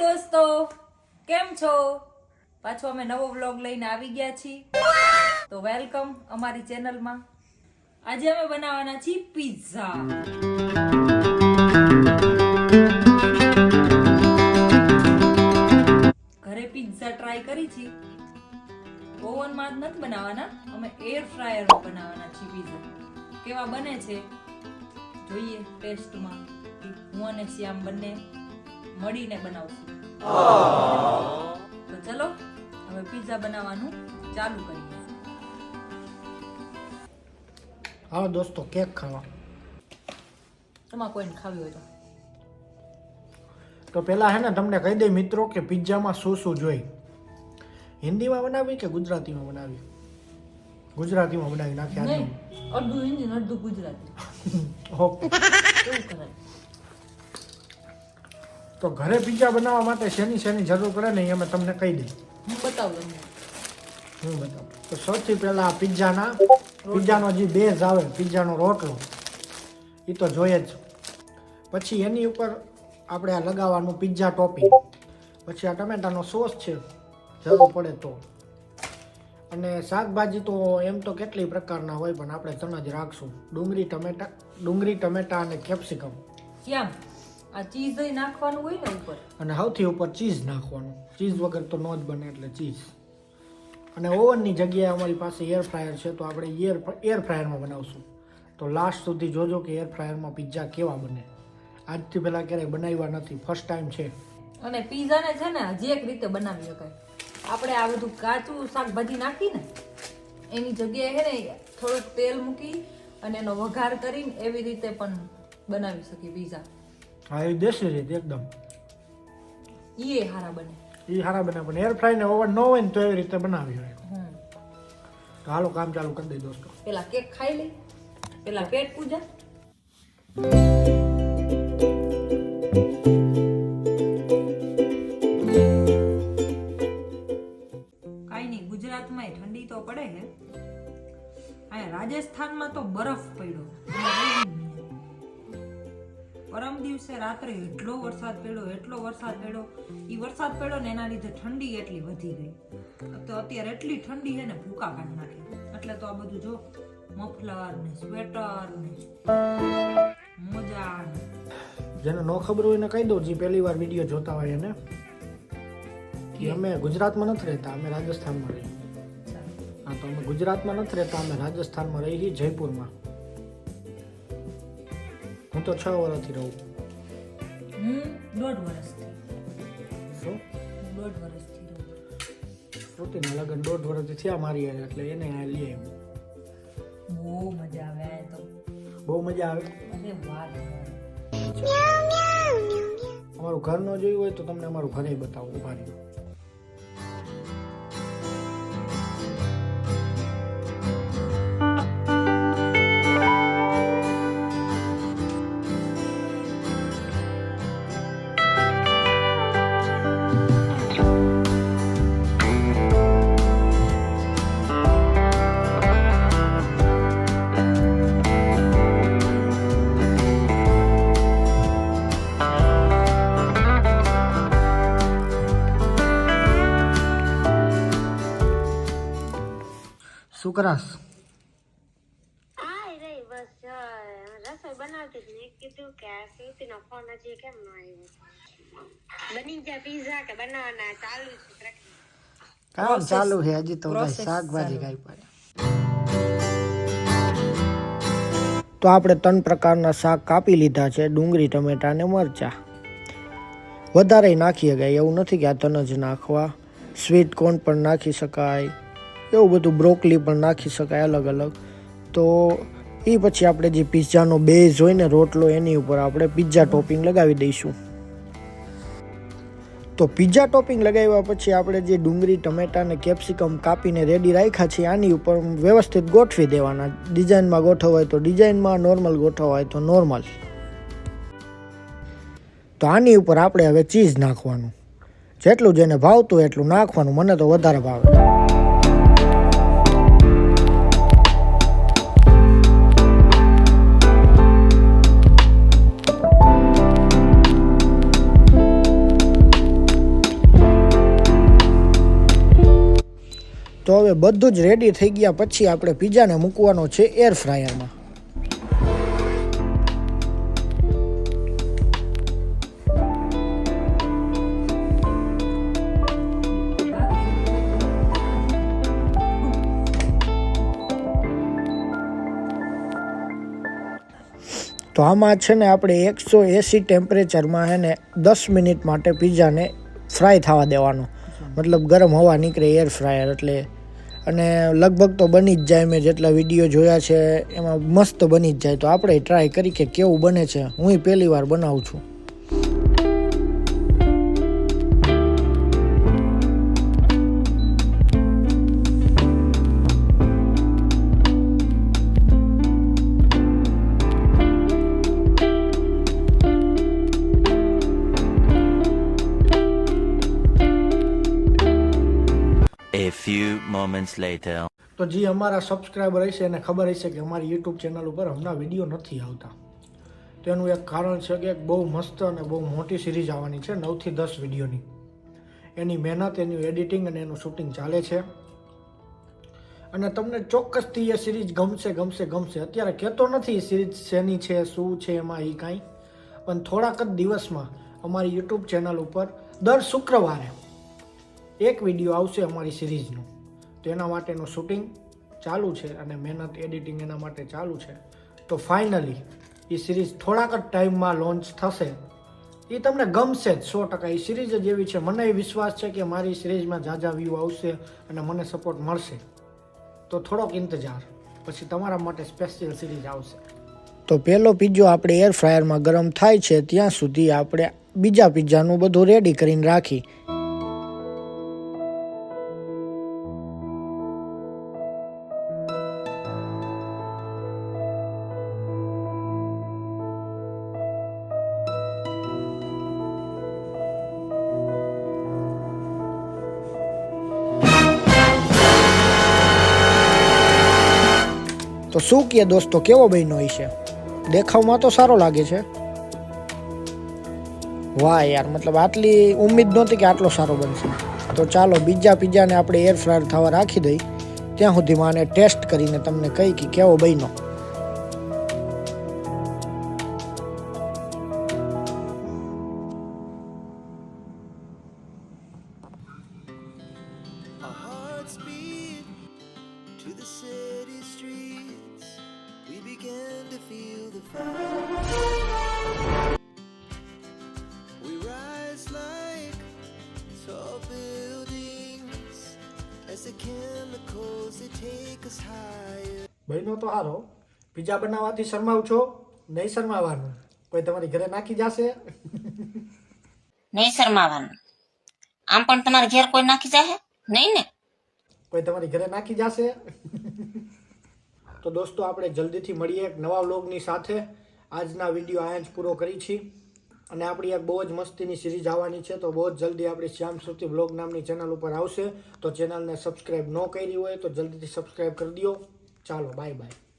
દોસ્તો, કેમ છો? પાછો અમે નવો વ્લોગ લઈને આવી ગયા છીએ. તો વેલકમ અમારી ચેનલમાં આજે અમે બનાવવાના છીએ પિઝા ઘરે પિઝા ટ્રાય કરી છે. ઓવનમાં જ નથી બનાવવાના, અમે એર ફ્રાયરમાં બનાવવાના છીએ પિઝા કેવા બને છે? જોઈએ ટેસ્ટમાં હું અને શ્યામ બંને મળીને બનાવશું. તો ચલો હવે પિઝા બનાવવાનું ચાલુ કરીએ. હા દોસ્તો કેક ખાવા. તમારે કોઈને ખાવી હોય તો. તો પહેલાં હે ને તમને કહી દઈ મિત્રો કે પિઝામાં શું શું જોઈ હિન્દીમાં બનાવી કે ગુજરાતીમાં બનાવી? ગુજરાતીમાં બનાવી નાખી અડધું હિન્દી અડધું ગુજરાતી. ઓકે. કરાય. તો ઘરે પિઝા બનાવવા માટે શેની શેની જરૂર પડે ને એ અમે તમને કહી દઈ હું બતાવું તમને. હું બતાવું. તો સૌથી પહેલાં પિઝાના પિઝાનો જે બેઝ આવે પિઝાનો રોટલો એ તો જોઈએ જ. પછી એની ઉપર આપણે આ લગાવવાનું પિઝા ટોપિંગ. પછી આ ટમેટાનો સોસ છે જરૂર પડે તો. અને શાકભાજી તો એમ તો કેટલી પ્રકારના હોય પણ આપણે ત્રણ જ રાખશું. ડુંગળી ટમેટા ડુંગળી ટમેટા અને કેપ્સિકમ. કેમ આ ચીઝ નાખવાનું હોય ને ઉપર? અને સૌથી ઉપર ચીઝ નાખવાનું. ચીઝ વગર તો નો જ બને એટલે ચીઝ. અને ઓવનની જગ્યાએ અમારી પાસે એર ફ્રાયર છે તો આપણે એર એર ફ્રાયરમાં બનાવશું. તો લાસ્ટ સુધી જોજો કે એર ફ્રાયરમાં પિઝા કેવા બને. આજથી પહેલાં ક્યારેય બનાવ્યા નથી ફર્સ્ટ ટાઈમ છે. અને પિઝાને છે ને હજી એક રીતે બનાવી શકાય. આપણે આ બધું કાચું શાકભાજી નાખીને એની જગ્યાએ છે ને થોડુંક તેલ મૂકી અને એનો વઘાર કરીને એવી રીતે પણ બનાવી શકીએ પીઝા. હા એ દેશી રીત એકદમ. એ હારા બને. એ હારા બને પણ એર ફ્રાય ને ઓવન ન હોય ને તો એવી રીતે બનાવી હોય. તો હાલો કામ ચાલુ કરી દઈ દોસ્તો. પેલા કેક ખાઈ લઈ પેલા પેટ પૂજા. પરમ દિવસે રાત્રે એટલો વરસાદ પડ્યો એટલો વરસાદ પડ્યો. એ વરસાદ પડ્યો ને એના લીધે ઠંડી એટલી વધી ગઈ. તો અત્યારે એટલી ઠંડી છે ને ભૂકા કાઢી નાખે. એટલે તો આ બધું જો મફલર ને સ્વેટર ને મોજા જેને ન ખબર હોય એને કહી દઉં જે પહેલી વાર વીડિયો જોતા હોય એને. કે અમે ગુજરાતમાં નથી રહેતા અમે રાજસ્થાનમાં રહીએ. હા તો અમે ગુજરાતમાં નથી રહેતા અમે રાજસ્થાનમાં રહી છીએ જયપુરમાં. હું તો છ વર્ષથી રહું હું દોઢ વર્ષથી શું દોઢ વર્ષથી રહું. શ્રુતિના લગ્ન દોઢ વર્ષથી થયા મારી હારે, એટલે એને આ લઈ આવ્યું બહુ મજા આવે તો બહુ મજા આવે અરે વાત અમારું ઘર ન જોયું હોય તો તમને અમારું ઘરે બતાવું ઊભા રહ્યો ફોન હજી કેમ ગયા ચાલુ છે કામ ચાલુ છે હજી તો શાકભાજી ખાઈ પડે તો આપણે ત્રણ પ્રકારના શાક કાપી લીધા છે ડુંગળી ટમેટા અને મરચાં. વધારે નાખી શકાય એવું નથી કે આ તન જ નાખવા. સ્વીટ કોર્ન પણ નાખી શકાય. એવું બધું બ્રોકલી પણ નાખી શકાય અલગ અલગ. તો એ પછી આપણે જે પિઝાનો બેઝ હોય ને રોટલો એની ઉપર આપણે પિઝા ટોપિંગ લગાવી દઈશું. તો પિઝા ટોપિંગ લગાવ્યા પછી આપણે જે ડુંગળી, ટમેટા અને કેપ્સિકમ કાપીને રેડી રાખ્યા છે આની ઉપર વ્યવસ્થિત ગોઠવી દેવાના. ડિઝાઇનમાં ગોઠવાય તો ડિઝાઇનમાં નોર્મલ ગોઠવાય તો નોર્મલ તો આની ઉપર આપણે હવે ચીઝ નાખવાનું. જેટલું જેને ભાવતું એટલું નાખવાનું. મને તો વધારે ભાવે. તો હવે બધું જ રેડી થઈ ગયા પછી આપણે પીઝાને મૂકવાનો છે એર ફ્રાયરમાં તો આમાં છે ને આપણે એકસો એંસી ટેમ્પરેચરમાં હે ને દસ મિનિટ માટે પીઝાને ફ્રાય થવા દેવાનો. મતલબ ગરમ હવા નીકળે એર ફ્રાયર એટલે અને લગભગ તો બની જ જાય મેં જેટલા વીડિયો જોયા છે, એમાં મસ્ત બની જ જાય. તો આપણે ટ્રાય કરી કે કેવું બને છે. હું પહેલી વાર બનાવું છું. Moments later. તો જે અમારા સબસ્ક્રાઈબર હશે એને ખબર હશે કે અમારી યુટ્યુબ ચેનલ ઉપર હમણાં વીડિયો નથી આવતા. તેનું એક કારણ છે કે બહુ મસ્ત અને બહુ મોટી સિરીઝ આવવાની છે નવથી દસ વિડીયોની. એની મહેનત, એનું એડિટિંગ અને એનું શૂટિંગ ચાલે છે. અને તમને ચોક્કસથી એ સિરીઝ ગમશે ગમશે ગમશે. અત્યારે કહેતો નથી એ સિરીઝ શેની છે, શું છે એમાં એ કાંઈ. પણ થોડાક જ દિવસમાં અમારી યુટ્યુબ ચેનલ ઉપર દર શુક્રવારે એક વીડિયો આવશે અમારી સિરીઝનું તો એના માટેનું શૂટિંગ ચાલુ છે અને મહેનત એડિટિંગ એના માટે ચાલુ છે. તો ફાઇનલી એ સિરીઝ થોડાક જ ટાઈમમાં લોન્ચ થશે. એ તમને ગમશે જ સો ટકા. એ સિરીઝ જ એવી છે. મને એ વિશ્વાસ છે કે મારી સિરીઝમાં ઝાઝા વ્યૂ આવશે અને મને સપોર્ટ મળશે. તો થોડોક ઇંતજાર. પછી તમારા માટે સ્પેશિયલ સિરીઝ આવશે. તો પહેલો પિઝ્ઝો આપણે એર ફ્રાયરમાં ગરમ થાય છે. ત્યાં સુધી આપણે બીજા પીઝાનું બધું રેડી કરીને રાખી. તો શું કહે દોસ્તો, કેવો બન્યો છે? દેખાવમાં તો સારો લાગે છે. વાહ યાર, મતલબ આટલી ઉમ્મીદ નહોતી કે આટલો સારો બનશે. તો ચાલો, બીજા પિઝાને આપણે એર ફ્રાયર થવા રાખી દઈ. ત્યાં સુધી માને ટેસ્ટ કરીને તમને કહી કે કેવો બન્યો. To the city. બન્યો તો હારો પિઝા બનાવવાથી શરમાવ છો? નહીં શરમાવાનું. કોઈ તમારી ઘરે નાખી જશે? નહીં શરમાવાનું. આમ પણ તમારે ઘેર કોઈ નાખી જાય નહીં ને? કોઈ તમારી ઘરે નાખી જશે? તો દોસ્તો, આપણે જલ્દીથી મળીએ એક નવા વ્લોગની સાથે. આજના વીડિયો અહીંયા જ પૂરો કરી છીએ અને આપણી એક બહુ જ મસ્તીની સિરીઝ આવવાની છે, તો બહુ જ જલ્દી આપણી શ્યામ સુરતી બ્લોગ નામની ચેનલ ઉપર આવશે. તો ચેનલને સબસ્ક્રાઈબ ન કરી હોય તો જલ્દીથી સબસ્ક્રાઈબ કરી દો ચાલો બાય બાય